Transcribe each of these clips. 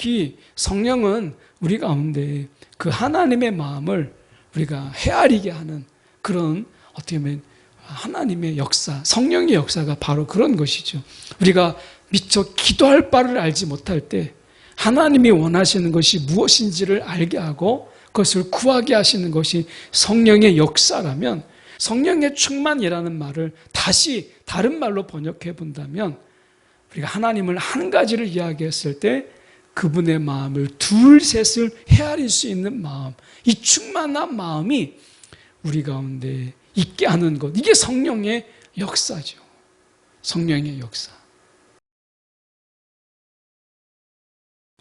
특히 성령은 우리 가운데 그 하나님의 마음을 우리가 헤아리게 하는 그런 어떻게 보면 하나님의 역사, 성령의 역사가 바로 그런 것이죠. 우리가 미처 기도할 바를 알지 못할 때 하나님이 원하시는 것이 무엇인지를 알게 하고 그것을 구하게 하시는 것이 성령의 역사라면 성령의 충만이라는 말을 다시 다른 말로 번역해 본다면 우리가 하나님을 한 가지를 이야기했을 때 그분의 마음을 둘, 셋을 헤아릴 수 있는 마음, 이 충만한 마음이 우리 가운데 있게 하는 것. 이게 성령의 역사죠. 성령의 역사.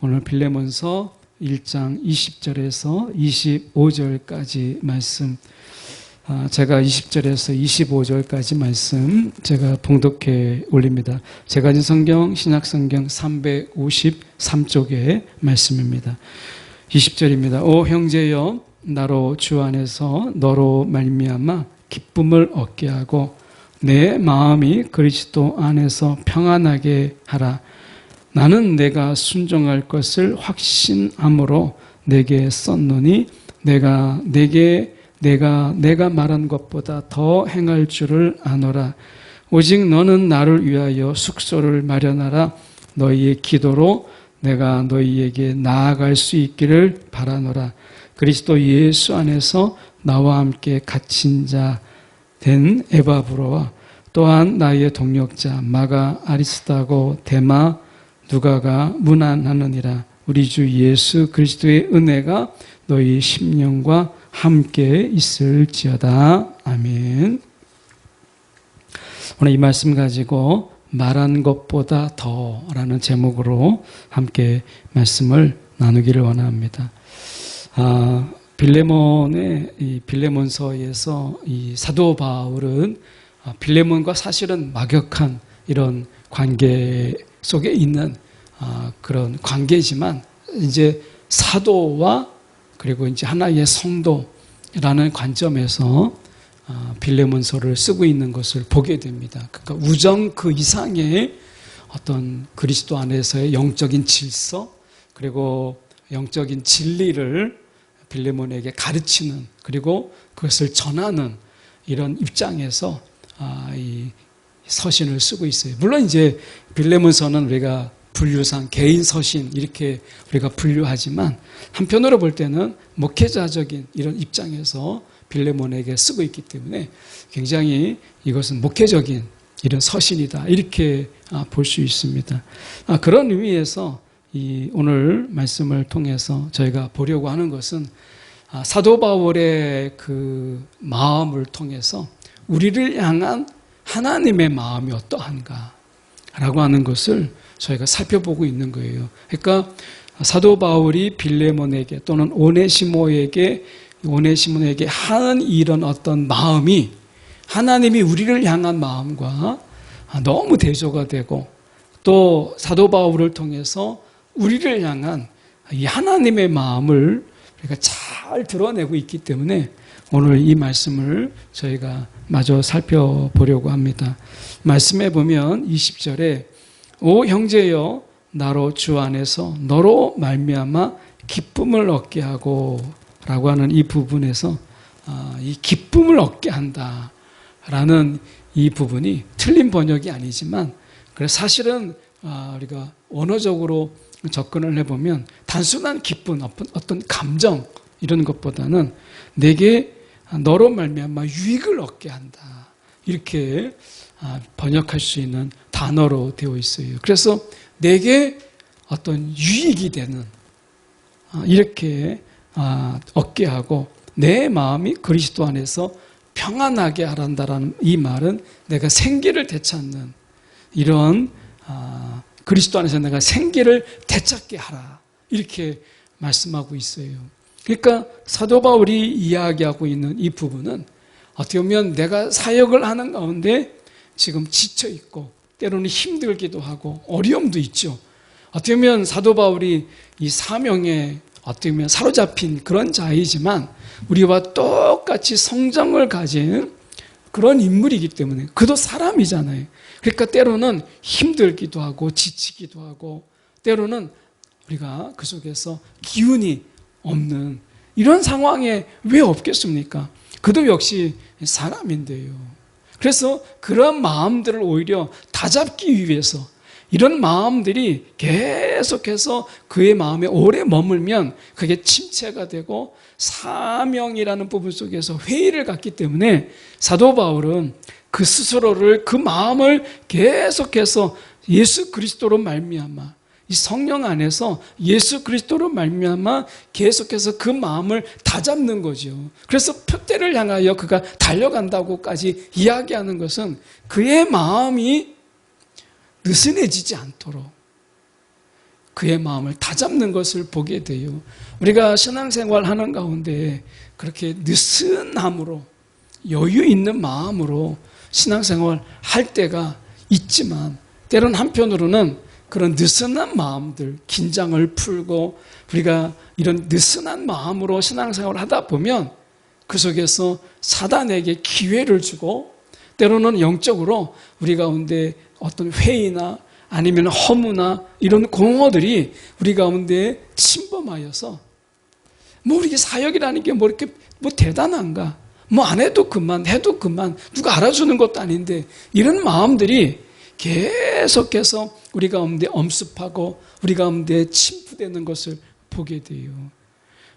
오늘 빌레몬서 1장 20절에서 25절까지 말씀 아, 제가 20절에서 25절까지 말씀 제가 봉독해 올립니다. 제가 진 성경 신약 성경 353쪽의 말씀입니다. 20절입니다. 오 형제여 나로 주 안에서 너로 말미암아 기쁨을 얻게 하고 내 마음이 그리스도 안에서 평안하게 하라. 나는 내가 순종할 것을 확신함으로 내게 썼노니 내가 내게 내가 내가 말한 것보다 더 행할 줄을 아노라. 오직 너는 나를 위하여 숙소를 마련하라. 너희의 기도로 내가 너희에게 나아갈 수 있기를 바라노라. 그리스도 예수 안에서 나와 함께 갇힌 자 된 에바브로와 또한 나의 동력자 마가 아리스다고 데마 누가가 문안하느니라. 우리 주 예수 그리스도의 은혜가 너희 심령과 함께 있을지어다. 아멘. 오늘 이 말씀 가지고 말한 것보다 더라는 제목으로 함께 말씀을 나누기를 원합니다. 아, 빌레몬의 이 빌레몬서에서 이 사도 바울은 아, 빌레몬과 사실은 막역한 이런 관계 속에 있는 아, 그런 관계지만 이제 사도와 그리고 이제 하나의 성도라는 관점에서 아, 빌레몬서를 쓰고 있는 것을 보게 됩니다. 그러니까 우정 그 이상의 어떤 그리스도 안에서의 영적인 질서 그리고 영적인 진리를 빌레몬에게 가르치는 그리고 그것을 전하는 이런 입장에서 아, 이 서신을 쓰고 있어요. 물론 이제 빌레몬서는 우리가 분류상 개인 서신 이렇게 우리가 분류하지만 한편으로 볼 때는 목회자적인 이런 입장에서 빌레몬에게 쓰고 있기 때문에 굉장히 이것은 목회적인 이런 서신이다 이렇게 아, 볼수 있습니다. 아, 그런 의미에서 이 오늘 말씀을 통해서 저희가 보려고 하는 것은 아, 사도 바울의 그 마음을 통해서 우리를 향한 하나님의 마음이 어떠한가라고 하는 것을 저희가 살펴보고 있는 거예요. 그러니까 사도 바울이 빌레몬에게 또는 오네시모에게 오네시모에게 하는 이런 어떤 마음이 하나님이 우리를 향한 마음과 너무 대조가 되고 또 사도 바울을 통해서 우리를 향한 이 하나님의 마음을 우리가 잘 드러내고 있기 때문에 오늘 이 말씀을 저희가 마저 살펴보려고 합니다. 말씀해 보면 20절에 오 형제여 나로 주 안에서 너로 말미암아 기쁨을 얻게 하고 라고 하는 이 부분에서 아, 이 기쁨을 얻게 한다 라는 이 부분이 틀린 번역이 아니지만 그래서 사실은 아, 우리가 언어적으로 접근을 해보면 단순한 기쁨, 어떤 감정 이런 것보다는 내게 너로 말미암아 유익을 얻게 한다. 이렇게 아, 번역할 수 있는 단어로 되어 있어요. 그래서 내게 어떤 유익이 되는 아, 이렇게 아, 얻게 하고 내 마음이 그리스도 안에서 평안하게 하란다라는 이 말은 내가 생기를 되찾는 이런 그리스도 안에서 내가 생기를 되찾게 하라 이렇게 말씀하고 있어요. 그러니까 사도 바울이 이야기하고 있는 이 부분은 어떻게 보면 내가 사역을 하는 가운데 지금 지쳐 있고 때로는 힘들기도 하고 어려움도 있죠. 어떻게 보면 사도 바울이 이 사명에 어떻게 보면 사로잡힌 그런 자이지만 우리와 똑같이 성장을 가진 그런 인물이기 때문에 그도 사람이잖아요. 그러니까 때로는 힘들기도 하고 지치기도 하고 때로는 우리가 그 속에서 기운이 없는 이런 상황에 왜 없겠습니까? 그도 역시 사람인데요. 그래서 그런 마음들을 오히려 다잡기 위해서 이런 마음들이 계속해서 그의 마음에 오래 머물면 그게 침체가 되고 사명이라는 부분 속에서 회의를 갖기 때문에 사도 바울은 그 스스로를 그 마음을 계속해서 예수 그리스도로 말미암아 이 성령 안에서 예수 그리스도로 말미암아 계속해서 그 마음을 다잡는 거죠. 그래서 표대를 향하여 그가 달려간다고까지 이야기하는 것은 그의 마음이 느슨해지지 않도록 그의 마음을 다잡는 것을 보게 돼요. 우리가 신앙생활 하는 가운데 그렇게 느슨함으로 여유 있는 마음으로 신앙생활 할 때가 있지만 때론 한편으로는 그런 느슨한 마음들, 긴장을 풀고 우리가 이런 느슨한 마음으로 신앙생활을 하다 보면 그 속에서 사단에게 기회를 주고 때로는 영적으로 우리 가운데 어떤 회의나 아니면 허무나 이런 공허들이 우리 가운데 침범하여서 뭐 이게 사역이라는 게 뭐 이렇게 뭐 대단한가? 뭐 안 해도 그만, 해도 그만, 누가 알아주는 것도 아닌데 이런 마음들이 계속해서 우리 가운데 엄습하고 우리 가운데 침투되는 것을 보게 돼요.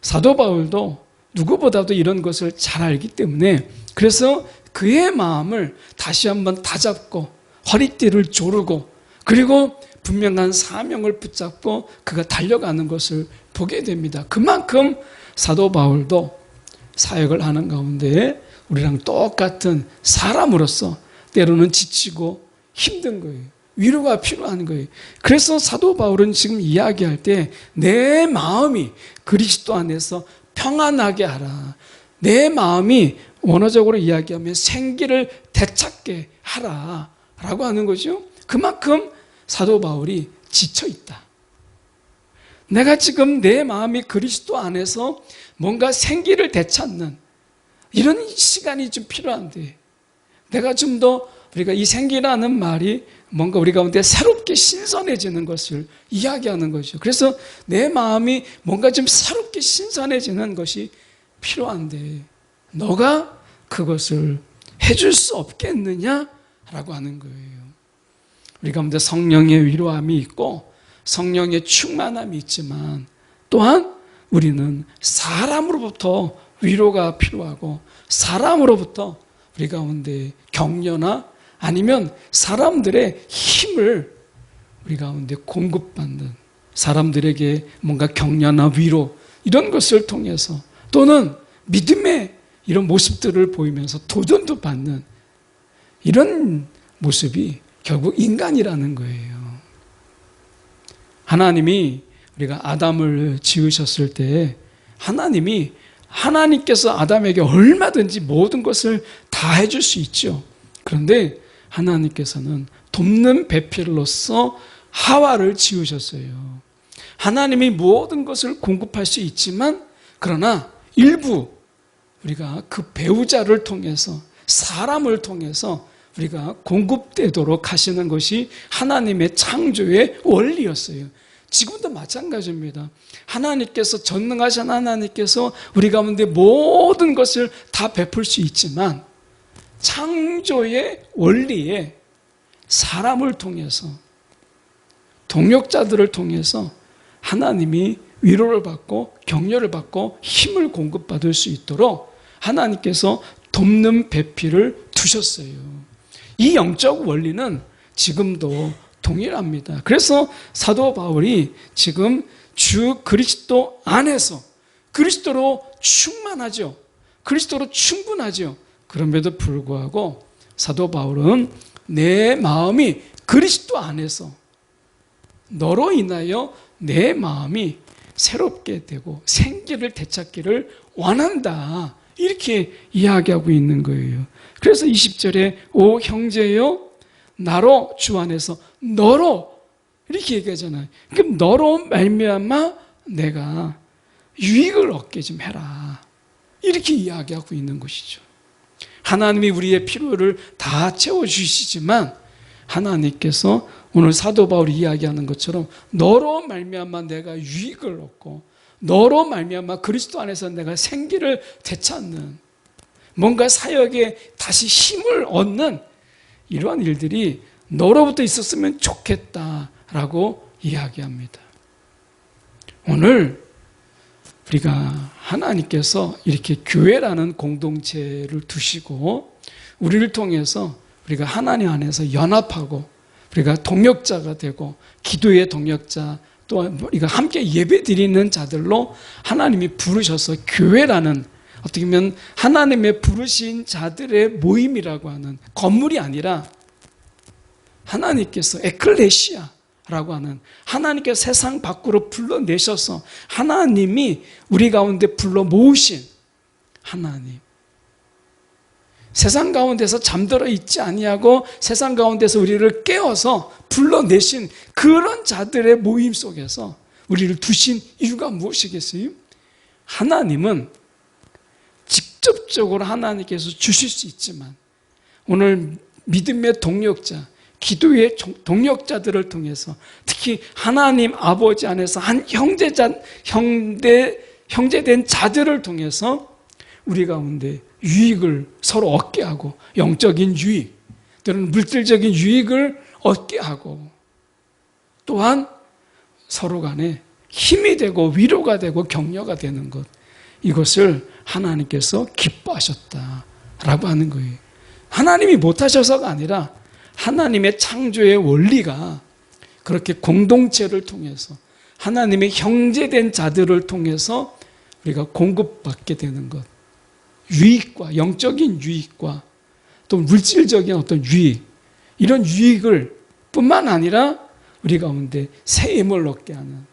사도 바울도 누구보다도 이런 것을 잘 알기 때문에 그래서 그의 마음을 다시 한번 다잡고 허리띠를 조르고 그리고 분명한 사명을 붙잡고 그가 달려가는 것을 보게 됩니다. 그만큼 사도 바울도 사역을 하는 가운데 우리랑 똑같은 사람으로서 때로는 지치고 힘든 거예요. 위로가 필요한 거예요. 그래서 사도 바울은 지금 이야기할 때 내 마음이 그리스도 안에서 평안하게 하라. 내 마음이 원어적으로 이야기하면 생기를 되찾게 하라. 라고 하는 거죠. 그만큼 사도 바울이 지쳐 있다. 내가 지금 내 마음이 그리스도 안에서 뭔가 생기를 되찾는 이런 시간이 좀 필요한데 내가 좀더 우리가 이 생기라는 말이 뭔가 우리 가운데 새롭게 신선해지는 것을 이야기하는 거죠. 그래서 내 마음이 뭔가 좀 새롭게 신선해지는 것이 필요한데 너가 그것을 해줄 수 없겠느냐라고 하는 거예요. 우리 가운데 성령의 위로함이 있고 성령의 충만함이 있지만 또한 우리는 사람으로부터 위로가 필요하고 사람으로부터 우리 가운데 격려나 아니면 사람들의 힘을 우리 가운데 공급받는 사람들에게 뭔가 격려나 위로 이런 것을 통해서 또는 믿음의 이런 모습들을 보이면서 도전도 받는 이런 모습이 결국 인간이라는 거예요. 하나님이 우리가 아담을 지으셨을 때 하나님이 하나님께서 아담에게 얼마든지 모든 것을 다 해줄 수 있죠. 그런데 하나님께서는 돕는 배필로서 하와를 지으셨어요. 하나님이 모든 것을 공급할 수 있지만 그러나 일부 우리가 그 배우자를 통해서 사람을 통해서 우리가 공급되도록 하시는 것이 하나님의 창조의 원리였어요. 지금도 마찬가지입니다. 하나님께서 전능하신 하나님께서 우리 가운데 모든 것을 다 베풀 수 있지만 창조의 원리에 사람을 통해서 동역자들을 통해서 하나님이 위로를 받고 격려를 받고 힘을 공급받을 수 있도록 하나님께서 돕는 배필을 두셨어요. 이 영적 원리는 지금도 동일합니다. 그래서 사도 바울이 지금 주 그리스도 안에서 그리스도로 충만하죠. 그리스도로 충분하죠. 그럼에도 불구하고 사도 바울은 내 마음이 그리스도 안에서 너로 인하여 내 마음이 새롭게 되고 생기를 되찾기를 원한다. 이렇게 이야기하고 있는 거예요. 그래서 20절에 오 형제여 나로 주 안에서 너로 이렇게 얘기하잖아요. 그럼 너로 말미암아 내가 유익을 얻게 좀 해라. 이렇게 이야기하고 있는 것이죠. 하나님이 우리의 필요를 다 채워주시지만 하나님께서 오늘 사도 바울이 이야기하는 것처럼 너로 말미암아 내가 유익을 얻고 너로 말미암아 그리스도 안에서 내가 생기를 되찾는 뭔가 사역에 다시 힘을 얻는 이러한 일들이 너로부터 있었으면 좋겠다라고 이야기합니다. 오늘 우리가 하나님께서 이렇게 교회라는 공동체를 두시고 우리를 통해서 우리가 하나님 안에서 연합하고 우리가 동역자가 되고 기도의 동역자 또 우리가 함께 예배 드리는 자들로 하나님이 부르셔서 교회라는 어떻게 보면 하나님의 부르신 자들의 모임이라고 하는 건물이 아니라 하나님께서 에클레시아 라고 하는 하나님께서 세상 밖으로 불러내셔서 하나님이 우리 가운데 불러 모으신 하나님 세상 가운데서 잠들어 있지 아니하고 세상 가운데서 우리를 깨워서 불러내신 그런 자들의 모임 속에서 우리를 두신 이유가 무엇이겠어요? 하나님은 직접적으로 하나님께서 주실 수 있지만 오늘 믿음의 동력자, 기도의 동력자들을 통해서 특히 하나님 아버지 안에서 한 형제자, 형제, 형제된 자들을 통해서 우리 가운데 유익을 서로 얻게 하고 영적인 유익 또는 물질적인 유익을 얻게 하고 또한 서로 간에 힘이 되고 위로가 되고 격려가 되는 것 이것을 하나님께서 기뻐하셨다라고 하는 거예요. 하나님이 못하셔서가 아니라 하나님의 창조의 원리가 그렇게 공동체를 통해서 하나님의 형제된 자들을 통해서 우리가 공급받게 되는 것. 유익과 영적인 유익과 또 물질적인 어떤 유익 이런 유익을 뿐만 아니라 우리 가운데 새 힘을 얻게 하는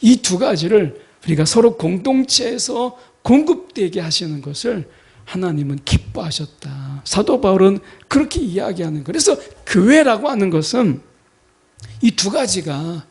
이 두 가지를 우리가 서로 공동체에서 공급되게 하시는 것을 하나님은 기뻐하셨다. 사도 바울은 그렇게 이야기하는. 그래서 교회라고 하는 것은 이 두 가지가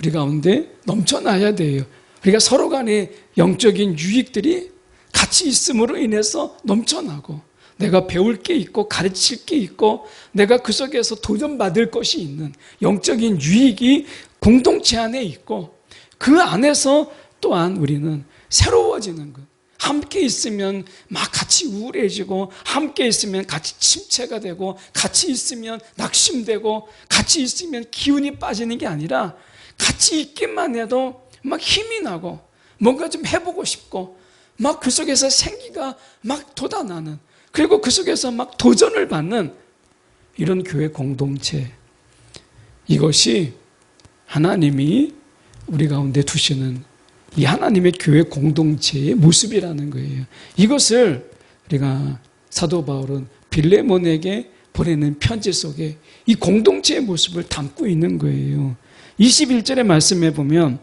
우리 가운데 넘쳐나야 돼요. 우리가 서로 간의 영적인 유익들이 같이 있음으로 인해서 넘쳐나고 내가 배울 게 있고 가르칠 게 있고 내가 그 속에서 도전받을 것이 있는 영적인 유익이 공동체 안에 있고 그 안에서 또한 우리는 새로워지는 것. 함께 있으면 막 같이 우울해지고 함께 있으면 같이 침체가 되고 같이 있으면 낙심되고 같이 있으면 기운이 빠지는 게 아니라 같이 있기만 해도 막 힘이 나고 뭔가 좀 해보고 싶고 막 그 속에서 생기가 막 돋아나는 그리고 그 속에서 막 도전을 받는 이런 교회 공동체. 이것이 하나님이 우리 가운데 두시는 이 하나님의 교회 공동체의 모습이라는 거예요. 이것을 우리가 사도 바울은 빌레몬에게 보내는 편지 속에 이 공동체의 모습을 담고 있는 거예요. 21절의 말씀에 보면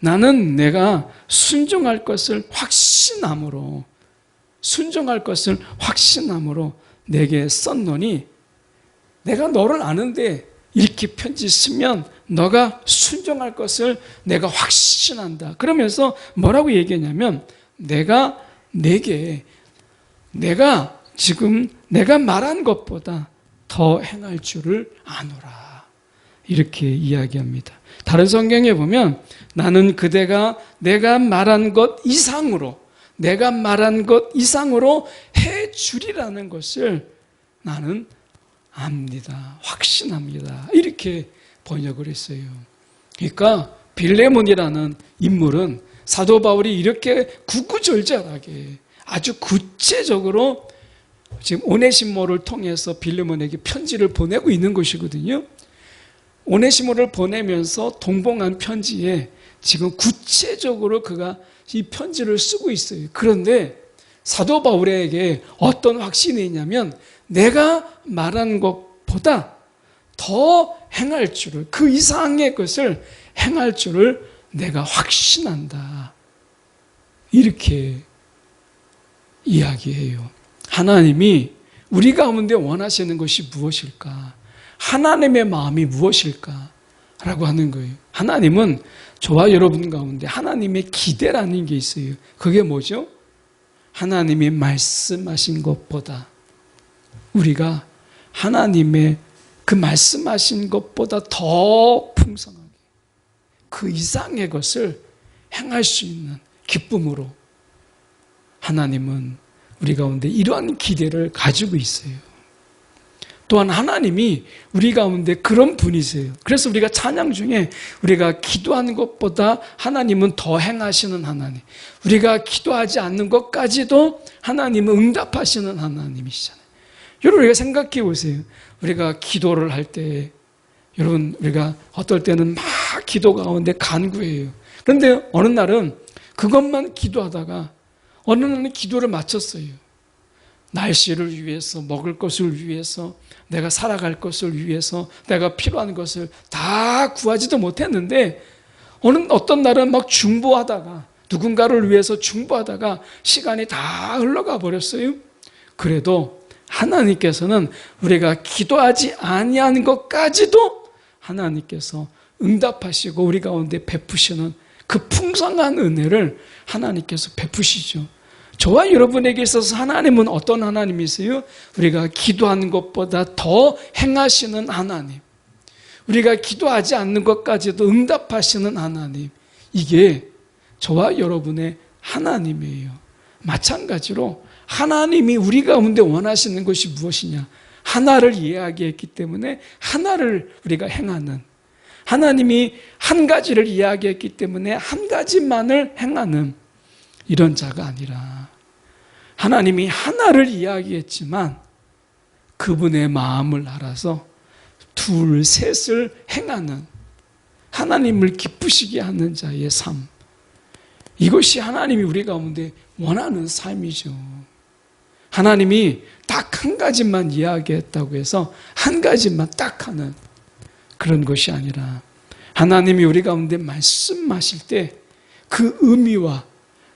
나는 내가 순종할 것을 확신함으로 순종할 것을 확신함으로 내게 썼노니 내가 너를 아는데 이렇게 편지 쓰면 너가 순종할 것을 내가 확신한다. 그러면서 뭐라고 얘기했냐면 내가 내게 내가 지금 내가 말한 것보다 더 행할 줄을 아노라. 이렇게 이야기합니다. 다른 성경에 보면 나는 그대가 내가 말한 것 이상으로 내가 말한 것 이상으로 해 주리라는 것을 나는 압니다. 확신합니다. 이렇게 번역을 했어요. 그러니까 빌레몬이라는 인물은 사도 바울이 이렇게 구구절절하게 아주 구체적으로 지금 오네시모를 통해서 빌레몬에게 편지를 보내고 있는 것이거든요. 오네시모를 보내면서 동봉한 편지에 지금 구체적으로 그가 이 편지를 쓰고 있어요. 그런데 사도 바울에게 어떤 확신이 있냐면 내가 말한 것보다 더 행할 줄을 그 이상의 것을 행할 줄을 내가 확신한다. 이렇게 이야기해요. 하나님이 우리 가운데 원하시는 것이 무엇일까? 하나님의 마음이 무엇일까? 라고 하는 거예요. 하나님은 저와 여러분 가운데 하나님의 기대라는 게 있어요. 그게 뭐죠? 하나님이 말씀하신 것보다 우리가 하나님의 그 말씀하신 것보다 더 풍성하게 그 이상의 것을 행할 수 있는 기쁨으로 하나님은 우리 가운데 이러한 기대를 가지고 있어요. 또한 하나님이 우리 가운데 그런 분이세요. 그래서 우리가 찬양 중에 우리가 기도하는 것보다 하나님은 더 행하시는 하나님. 우리가 기도하지 않는 것까지도 하나님은 응답하시는 하나님이시잖아요. 여러분, 우리가 생각해 보세요. 우리가 기도를 할 때, 여러분, 우리가 어떨 때는 막 기도 가운데 간구해요. 그런데 어느 날은 그것만 기도하다가 어느 날은 기도를 마쳤어요. 날씨를 위해서, 먹을 것을 위해서, 내가 살아갈 것을 위해서, 내가 필요한 것을 다 구하지도 못했는데, 어느, 어떤 날은 막 중보하다가, 누군가를 위해서 중보하다가 시간이 다 흘러가 버렸어요. 그래도 하나님께서는 우리가 기도하지 아니한 것까지도 하나님께서 응답하시고 우리 가운데 베푸시는 그 풍성한 은혜를 하나님께서 베푸시죠. 저와 여러분에게 있어서 하나님은 어떤 하나님이세요? 우리가 기도하는 것보다 더 행하시는 하나님. 우리가 기도하지 않는 것까지도 응답하시는 하나님. 이게 저와 여러분의 하나님이에요. 마찬가지로 하나님이 우리 가운데 원하시는 것이 무엇이냐? 하나를 이야기했기 때문에 하나를 우리가 행하는 하나님이 한 가지를 이야기했기 때문에 한 가지만을 행하는 이런 자가 아니라 하나님이 하나를 이야기했지만 그분의 마음을 알아서 둘, 셋을 행하는 하나님을 기쁘시게 하는 자의 삶. 이것이 하나님이 우리 가운데 원하는 삶이죠. 하나님이 딱 한 가지만 이야기했다고 해서 한 가지만 딱 하는 그런 것이 아니라 하나님이 우리 가운데 말씀하실 때 그 의미와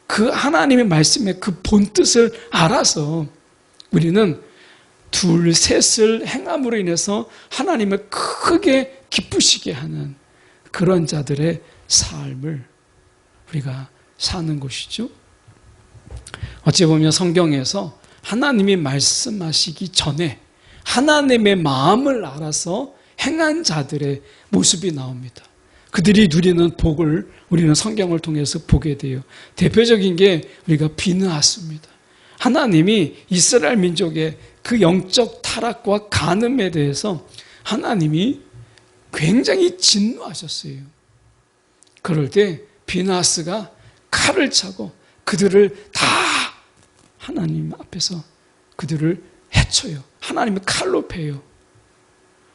그 하나님의 말씀의 그 본뜻을 알아서 우리는 둘, 셋을 행함으로 인해서 하나님을 크게 기쁘시게 하는 그런 자들의 삶을 우리가 사는 것이죠. 어찌 보면 성경에서 하나님이 말씀하시기 전에 하나님의 마음을 알아서 행한 자들의 모습이 나옵니다. 그들이 누리는 복을 우리는 성경을 통해서 보게 돼요. 대표적인 게 우리가 비느하스입니다. 하나님이 이스라엘 민족의 그 영적 타락과 간음에 대해서 하나님이 굉장히 진노하셨어요. 그럴 때 비나스가 칼을 차고 그들을 다 하나님 앞에서 그들을 해쳐요. 하나님의 칼로 패요.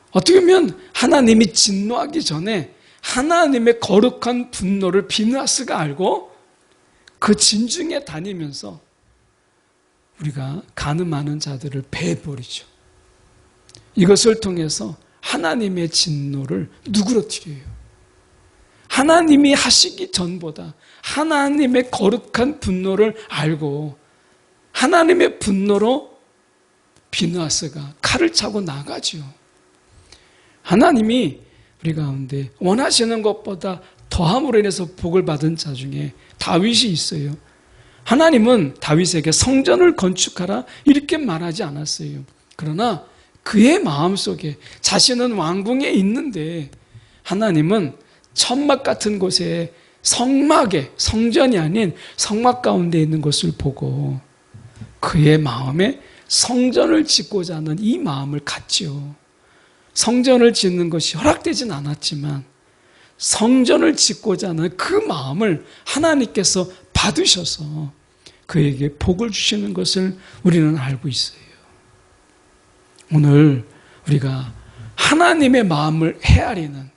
어떻게 보면 하나님이 진노하기 전에 하나님의 거룩한 분노를 비나스가 알고 그 진중에 다니면서 우리가 가늠하는 자들을 배버리죠. 이것을 통해서 하나님의 진노를 누그러뜨려요. 하나님이 하시기 전보다 하나님의 거룩한 분노를 알고 하나님의 분노로 비누아스가 칼을 차고 나가지요. 하나님이 우리 가운데 원하시는 것보다 더함으로 인해서 복을 받은 자 중에 다윗이 있어요. 하나님은 다윗에게 성전을 건축하라 이렇게 말하지 않았어요. 그러나 그의 마음속에 자신은 왕궁에 있는데 하나님은 천막 같은 곳에 성막에 성전이 아닌 성막 가운데 있는 것을 보고 그의 마음에 성전을 짓고자 하는 이 마음을 갖지요. 성전을 짓는 것이 허락되진 않았지만 성전을 짓고자 하는 그 마음을 하나님께서 받으셔서 그에게 복을 주시는 것을 우리는 알고 있어요. 오늘 우리가 하나님의 마음을 헤아리는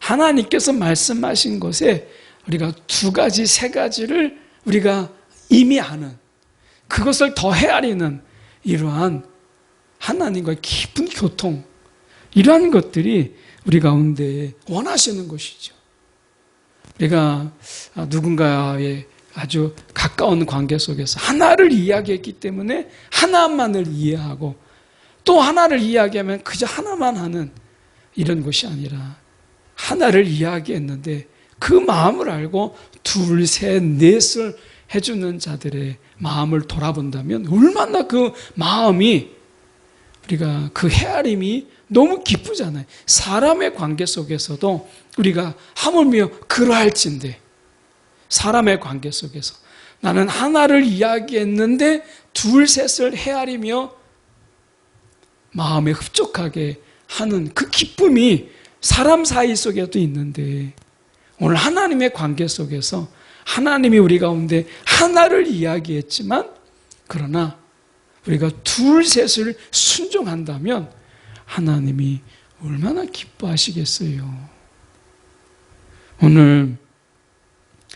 하나님께서 말씀하신 것에 우리가 두 가지, 세 가지를 우리가 이미 아는 그것을 더 헤아리는 이러한 하나님과의 깊은 교통, 이러한 것들이 우리 가운데 원하시는 것이죠. 우리가 누군가의 아주 가까운 관계 속에서 하나를 이야기했기 때문에 하나만을 이해하고 또 하나를 이야기하면 그저 하나만 하는 이런 것이 아니라 하나를 이야기했는데 그 마음을 알고 둘, 셋, 넷을 해주는 자들의 마음을 돌아본다면 얼마나 그 마음이 우리가 그 헤아림이 너무 기쁘잖아요. 사람의 관계 속에서도 우리가 하물며 그러할진데 사람의 관계 속에서 나는 하나를 이야기했는데 둘 셋을 헤아리며 마음에 흡족하게 하는 그 기쁨이 사람 사이 속에도 있는데 오늘 하나님의 관계 속에서 하나님이 우리 가운데 하나를 이야기했지만 그러나 우리가 둘 셋을 순종한다면 하나님이 얼마나 기뻐하시겠어요. 오늘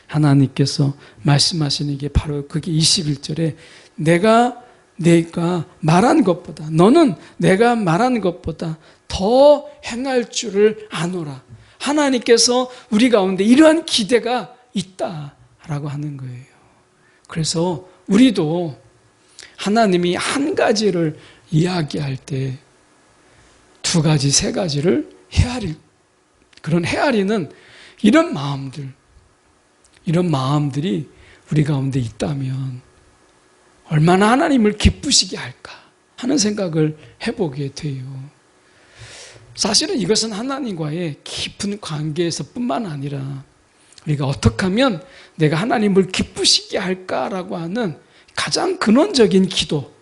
하나님께서 말씀하시는 게 바로 그게 21절에 내가 내가 말한 것보다 너는 내가 말한 것보다 더 행할 줄을 아노라. 하나님께서 우리 가운데 이러한 기대가 있다 라고 하는 거예요. 그래서 우리도 하나님이 한 가지를 이야기할 때 두 가지, 세 가지를 헤아릴 그런 헤아리는 이런 마음들, 이런 마음들이 우리 가운데 있다면 얼마나 하나님을 기쁘시게 할까 하는 생각을 해보게 돼요. 사실은 이것은 하나님과의 깊은 관계에서 뿐만 아니라 우리가 어떻게 하면 내가 하나님을 기쁘시게 할까라고 하는 가장 근원적인 기도,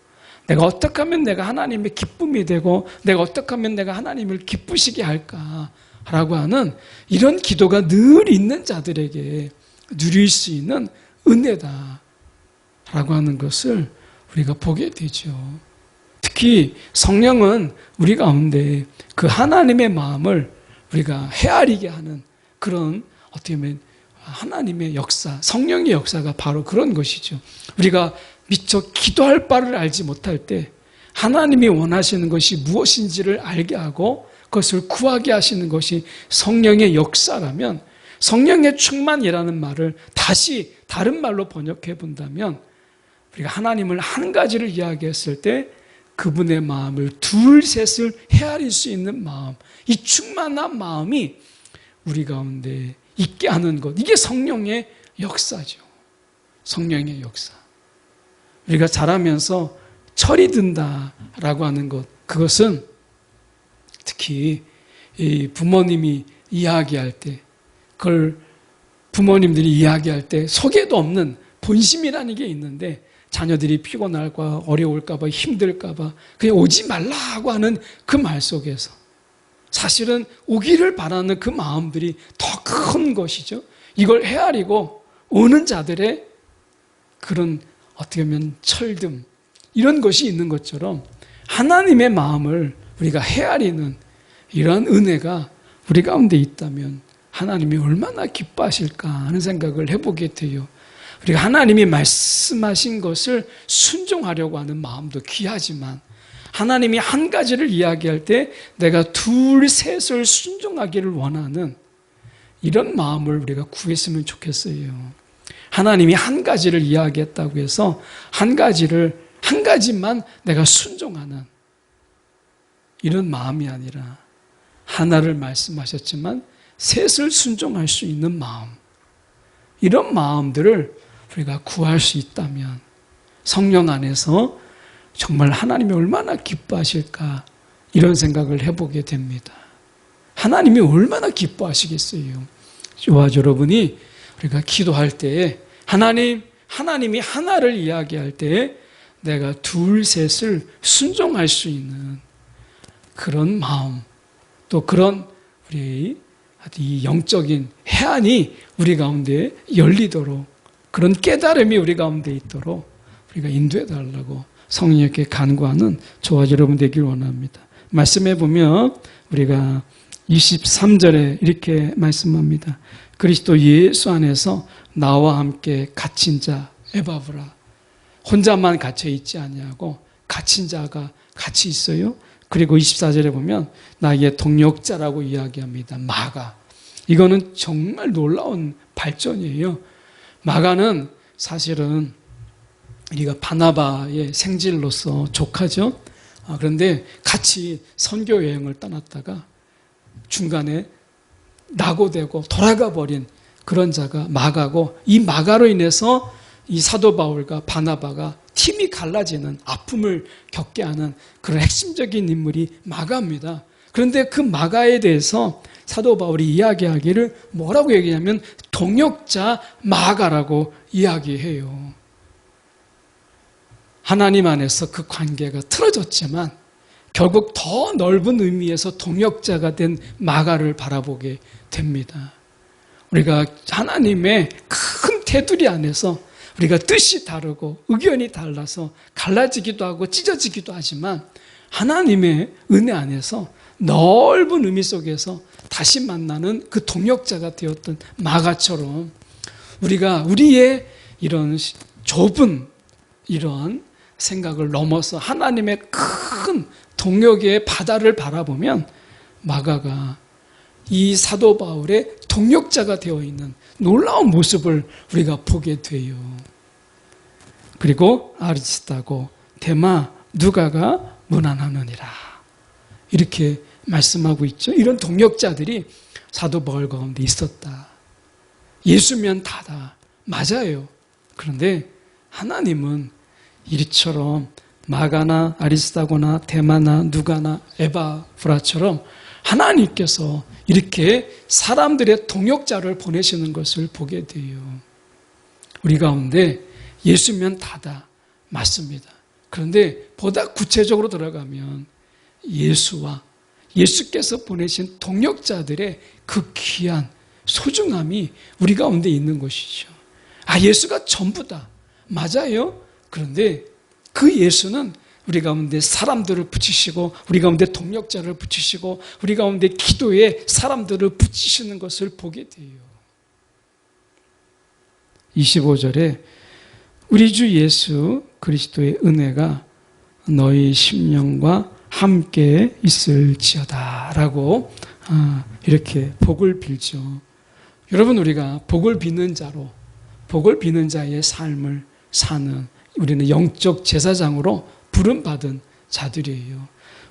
내가 어떻게 하면 내가 하나님의 기쁨이 되고 내가 어떻게 하면 내가 하나님을 기쁘시게 할까라고 하는 이런 기도가 늘 있는 자들에게 누릴 수 있는 은혜다라고 하는 것을 우리가 보게 되죠. 특히 성령은 우리 가운데 그 하나님의 마음을 우리가 헤아리게 하는 그런 어떻게 보면 하나님의 역사, 성령의 역사가 바로 그런 것이죠. 우리가 미처 기도할 바를 알지 못할 때 하나님이 원하시는 것이 무엇인지를 알게 하고 그것을 구하게 하시는 것이 성령의 역사라면 성령의 충만이라는 말을 다시 다른 말로 번역해 본다면 우리가 하나님을 한 가지를 이야기했을 때 그분의 마음을 둘, 셋을 헤아릴 수 있는 마음, 이 충만한 마음이 우리 가운데 있게 하는 것. 이게 성령의 역사죠. 성령의 역사. 우리가 자라면서 철이 든다라고 하는 것. 그것은 특히 부모님이 이야기할 때, 그걸 부모님들이 이야기할 때 속에도 없는 본심이라는 게 있는데 자녀들이 피곤할까 어려울까봐 힘들까봐 그냥 오지 말라고 하는 그 말 속에서 사실은 오기를 바라는 그 마음들이 더 큰 것이죠. 이걸 헤아리고 오는 자들의 그런 어떻게 보면 철듦 이런 것이 있는 것처럼 하나님의 마음을 우리가 헤아리는 이런 은혜가 우리 가운데 있다면 하나님이 얼마나 기뻐하실까 하는 생각을 해보게 돼요. 우리가 하나님이 말씀하신 것을 순종하려고 하는 마음도 귀하지만 하나님이 한 가지를 이야기할 때 내가 둘, 셋을 순종하기를 원하는 이런 마음을 우리가 구했으면 좋겠어요. 하나님이 한 가지를 이야기했다고 해서 한 가지를, 한 가지만 내가 순종하는 이런 마음이 아니라 하나를 말씀하셨지만 셋을 순종할 수 있는 마음. 이런 마음들을 우리가 구할 수 있다면 성령 안에서 정말 하나님이 얼마나 기뻐하실까 이런 생각을 해보게 됩니다. 하나님이 얼마나 기뻐하시겠어요. 저와 여러분이 우리가 기도할 때 하나님 하나님이 하나를 이야기할 때 내가 둘 셋을 순종할 수 있는 그런 마음 또 그런 우리 이 영적인 해안이 우리 가운데 열리도록 그런 깨달음이 우리 가운데 있도록 우리가 인도해 달라고 성령님께 간구하는 저와 여러분 되길 원합니다. 말씀해 보면 우리가 23절에 이렇게 말씀합니다. 그리스도 예수 안에서 나와 함께 갇힌 자 에바브라 혼자만 갇혀 있지 아니하고 갇힌 자가 같이 있어요. 그리고 24절에 보면 나의 동력자라고 이야기합니다. 마가. 이거는 정말 놀라운 발전이에요. 마가는 사실은 우리가 바나바의 생질로서 조카죠. 아, 그런데 같이 선교 여행을 떠났다가 중간에 낙오되고 돌아가 버린 그런 자가 마가고 이 마가로 인해서 이 사도 바울과 바나바가 팀이 갈라지는 아픔을 겪게 하는 그런 핵심적인 인물이 마가입니다. 그런데 그 마가에 대해서 사도 바울이 이야기하기를 뭐라고 얘기하면 동역자 마가라고 이야기해요. 하나님 안에서 그 관계가 틀어졌지만 결국 더 넓은 의미에서 동역자가 된 마가를 바라보게 됩니다. 우리가 하나님의 큰 테두리 안에서 우리가 뜻이 다르고 의견이 달라서 갈라지기도 하고 찢어지기도 하지만 하나님의 은혜 안에서 넓은 의미 속에서 다시 만나는 그 동역자가 되었던 마가처럼 우리가 우리의 이런 좁은 이런 생각을 넘어서 하나님의 큰 동역의 바다를 바라보면 마가가 이 사도 바울의 동역자가 되어 있는 놀라운 모습을 우리가 보게 돼요. 그리고 아리스타고 데마 누가가 무난하느니라 이렇게 말씀하고 있죠. 이런 동역자들이 사도 바울 가운데 있었다. 예수면 다다. 맞아요. 그런데 하나님은 이리처럼 마가나 아리스타고나 데마나 누가나 에바브라처럼 하나님께서 이렇게 사람들의 동역자를 보내시는 것을 보게 돼요. 우리 가운데 예수면 다다. 맞습니다. 그런데 보다 구체적으로 들어가면 예수와 예수께서 보내신 동역자들의 그 귀한 소중함이 우리 가운데 있는 것이죠. 아, 예수가 전부다. 맞아요. 그런데 그 예수는 우리 가운데 사람들을 붙이시고 우리 가운데 동력자를 붙이시고 우리 가운데 기도에 사람들을 붙이시는 것을 보게 돼요. 25절에 우리 주 예수 그리스도의 은혜가 너희 심령과 함께 있을지어다라고 아, 이렇게 복을 빌죠. 여러분 우리가 복을 비는 자로 복을 비는 자의 삶을 사는 우리는 영적 제사장으로 부름받은 자들이에요.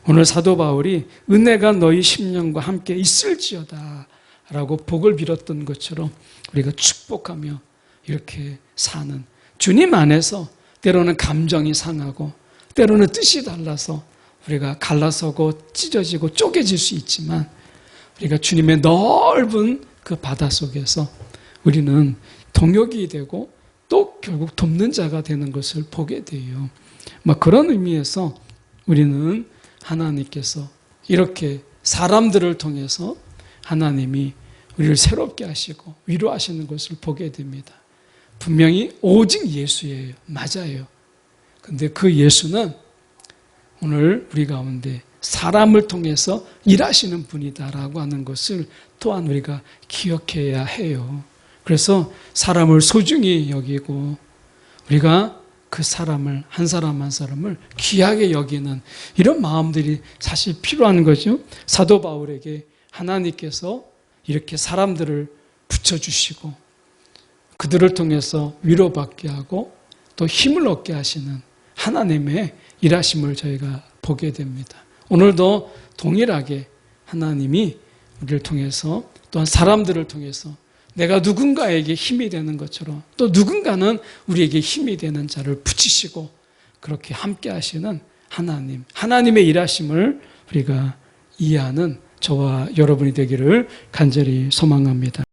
오늘 사도 바울이 은혜가 너희 심령과 함께 있을지어다 라고 복을 빌었던 것처럼 우리가 축복하며 이렇게 사는 주님 안에서 때로는 감정이 상하고 때로는 뜻이 달라서 우리가 갈라서고 찢어지고 쪼개질 수 있지만 우리가 주님의 넓은 그 바다 속에서 우리는 동역이 되고 또 결국 돕는 자가 되는 것을 보게 돼요. 막 그런 의미에서 우리는 하나님께서 이렇게 사람들을 통해서 하나님이 우리를 새롭게 하시고 위로하시는 것을 보게 됩니다. 분명히 오직 예수예요. 맞아요. 근데 그 예수는 오늘 우리 가운데 사람을 통해서 일하시는 분이다라고 하는 것을 또한 우리가 기억해야 해요. 그래서 사람을 소중히 여기고 우리가 그 사람을 한 사람 한 사람을 귀하게 여기는 이런 마음들이 사실 필요한 거죠. 사도 바울에게 하나님께서 이렇게 사람들을 붙여주시고 그들을 통해서 위로받게 하고 또 힘을 얻게 하시는 하나님의 일하심을 저희가 보게 됩니다. 오늘도 동일하게 하나님이 우리를 통해서 또한 사람들을 통해서 내가 누군가에게 힘이 되는 것처럼 또 누군가는 우리에게 힘이 되는 자를 붙이시고 그렇게 함께 하시는 하나님, 하나님의 일하심을 우리가 이해하는 저와 여러분이 되기를 간절히 소망합니다.